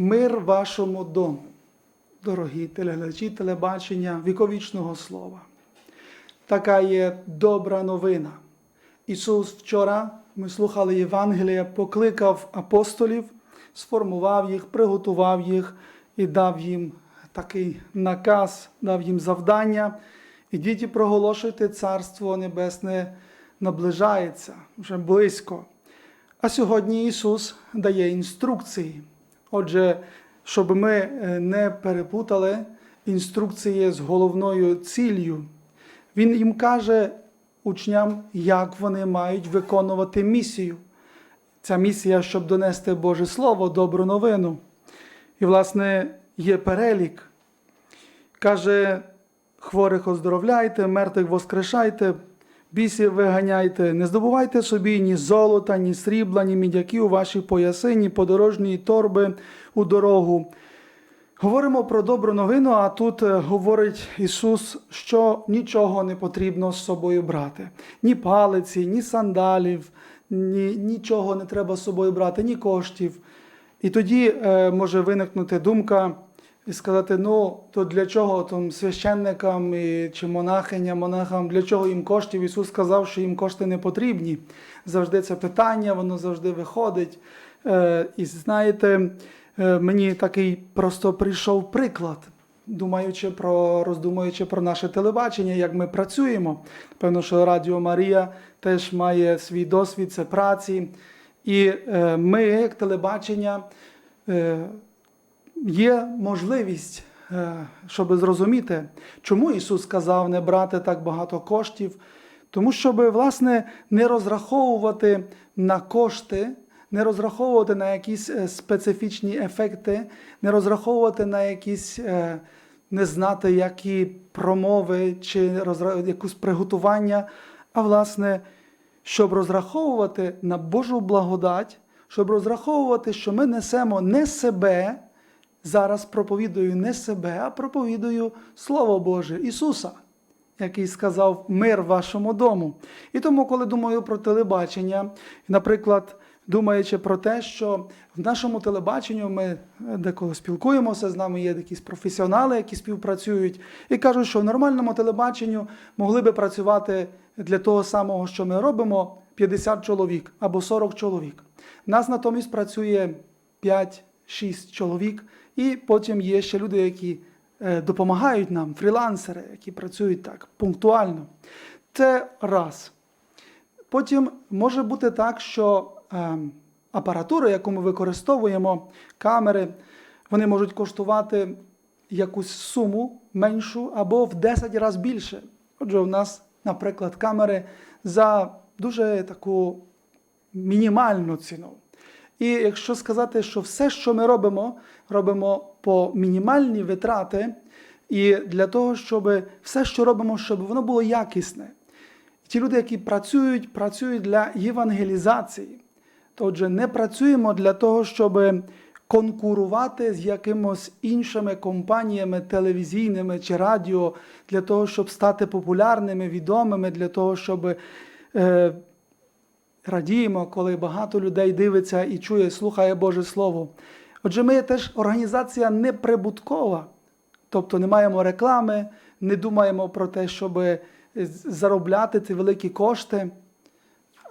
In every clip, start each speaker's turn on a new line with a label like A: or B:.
A: Мир вашому дому, дорогі телеглядачі, телебачення віковічного слова. Така є добра новина. Ісус вчора ми слухали Євангелія, покликав апостолів, сформував їх, приготував їх і дав їм такий наказ, дав їм завдання. І проголошуйте Царство Небесне наближається вже близько. А сьогодні Ісус дає інструкції. Отже, щоб ми е, не перепутали інструкції з головною ціллю, Він їм каже учням, як вони мають виконувати місію. Ця місія, щоб донести Боже Слово, добру новину. І, власне, є перелік. Каже, хворих оздоровляйте, мертвих воскрешайте, бісів виганяйте, не здобувайте собі ні золота, ні срібла, ні мідяки у ваші пояси, ні подорожні торби у дорогу. Говоримо про добру новину, а тут е, говорить Ісус, що нічого не потрібно з собою брати. Ні палиці, ні сандалів, ні, нічого не треба з собою брати, ні коштів. І тоді е, може виникнути думка і сказати: ну, то для чого там священникам і, чи монахиням, монахам, для чого їм коштів? Ісус сказав, що їм кошти не потрібні. Завжди це питання, воно завжди виходить. Е, і знаєте, е, мені такий просто прийшов приклад. Думаючи про роздумуючи про наше телебачення, як ми працюємо. Певно, що Радіо Марія теж має свій досвід це праці. І е, ми, як телебачення, е, є можливість, е, щоб зрозуміти, чому Ісус сказав не брати так багато коштів, тому щоб, власне, не розраховувати на кошти, не розраховувати на якісь е, специфічні ефекти, не розраховувати на якісь. е, Не знати, які промови чи розра- якусь приготування, а власне, щоб розраховувати на Божу благодать, щоб розраховувати, що ми несемо не себе, зараз проповідую не себе, а проповідую Слово Боже Ісуса, який сказав мир вашому дому. І тому, коли думаю про телебачення, наприклад, думаючи про те, що в нашому телебаченню ми деколи спілкуємося, з нами є якісь професіонали, які співпрацюють, і кажуть, що в нормальному телебаченню могли би працювати для того самого, що ми робимо, 50 чоловік або 40 чоловік. Нас натомість працює 5-6 чоловік, і потім є ще люди, які е, допомагають нам, фрілансери, які працюють так пунктуально. Це раз. Потім може бути так, що е, апаратура, яку ми використовуємо, камери, вони можуть коштувати якусь суму меншу або в 10 разів більше. Отже, у нас, наприклад, камери за дуже таку мінімальну ціну. І якщо сказати, що все, що ми робимо, робимо по мінімальні витрати, і для того, щоб все, що робимо, щоб воно було якісне. Ті люди, які працюють, працюють для євангелізації. Отже, не працюємо для того, щоб конкурувати з якимось іншими компаніями телевізійними чи радіо, для того, щоб стати популярними, відомими, для того, щоб е, радіємо, коли багато людей дивиться і чує, слухає Боже Слово. Отже, ми теж організація неприбуткова, тобто не маємо реклами, не думаємо про те, щоб заробляти ці великі кошти,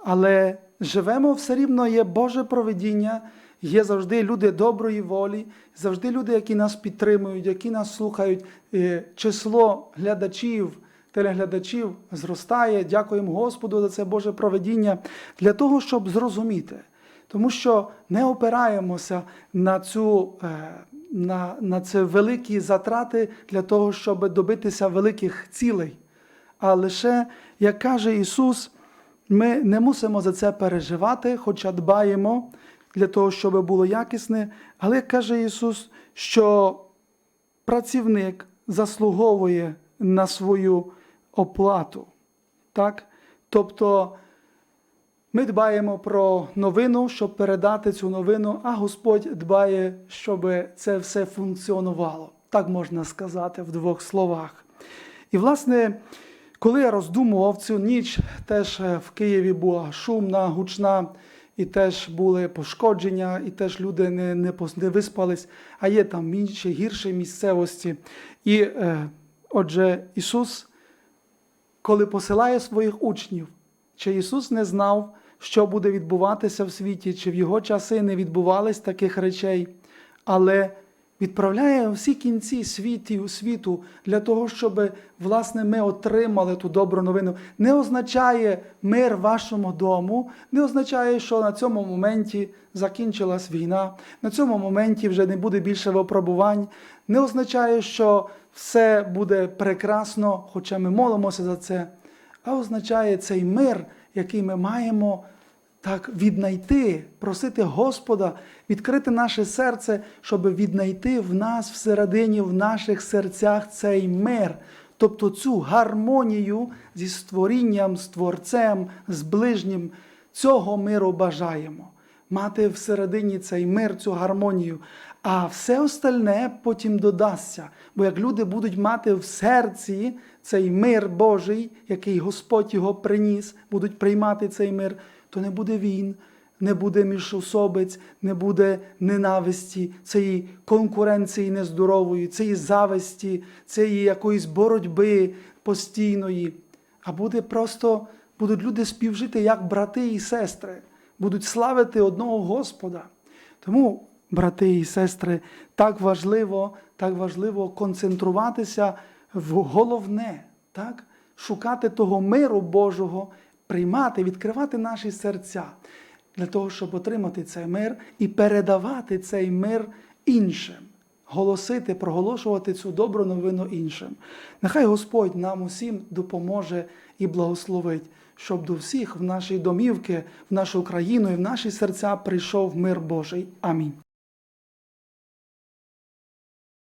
A: але живемо все рівно, є Боже проведіння, є завжди люди доброї волі, завжди люди, які нас підтримують, які нас слухають. Число глядачів, телеглядачів зростає. Дякуємо Господу за це Боже проведіння для того, щоб зрозуміти. Тому що не опираємося на цю. е, На, на це великі затрати для того, щоб добитися великих цілей. А лише, як каже Ісус, ми не мусимо за це переживати, хоча дбаємо для того, щоб було якісне. Але як каже Ісус, що працівник заслуговує на свою оплату. Так? Тобто ми дбаємо про новину, щоб передати цю новину, а Господь дбає, щоб це все функціонувало. Так можна сказати в двох словах. І, власне, коли я роздумував цю ніч, теж е, в Києві була шумна, гучна, і теж були пошкодження, і теж люди не, не, не виспались, а є там інші гірші місцевості. І е, отже, Ісус, коли посилає своїх учнів, чи Ісус не знав, що буде відбуватися в світі, чи в його часи не відбувались таких речей, але відправляє всі кінці світів, світу для того, щоб власне ми отримали ту добру новину. Не означає мир вашому дому, не означає, що на цьому моменті закінчилась війна, на цьому моменті вже не буде більше випробувань, не означає, що все буде прекрасно, хоча ми молимося за це, а означає цей мир, який ми маємо так віднайти, просити Господа, відкрити наше серце, щоб віднайти в нас всередині, в наших серцях цей мир, тобто цю гармонію зі створінням, з Творцем, з ближнім. Цього миру бажаємо. Мати всередині цей мир, цю гармонію. А все остальне потім додасться. Бо як люди будуть мати в серці цей мир Божий, який Господь його приніс, будуть приймати цей мир, то не буде війн, не буде міжособиць, не буде ненависті, цієї конкуренції нездорової, цієї зависті, цієї якоїсь боротьби постійної. А буде просто, будуть люди співжити як брати і сестри, будуть славити одного Господа. Тому, брати і сестри, так важливо, так важливо концентруватися в головне, так? шукати того миру Божого, приймати, відкривати наші серця для того, щоб отримати цей мир і передавати цей мир іншим, голосити, проголошувати цю добру новину іншим. Нехай Господь нам усім допоможе і благословить, щоб до всіх в наші домівки, в нашу країну і в наші серця прийшов мир Божий. Амінь.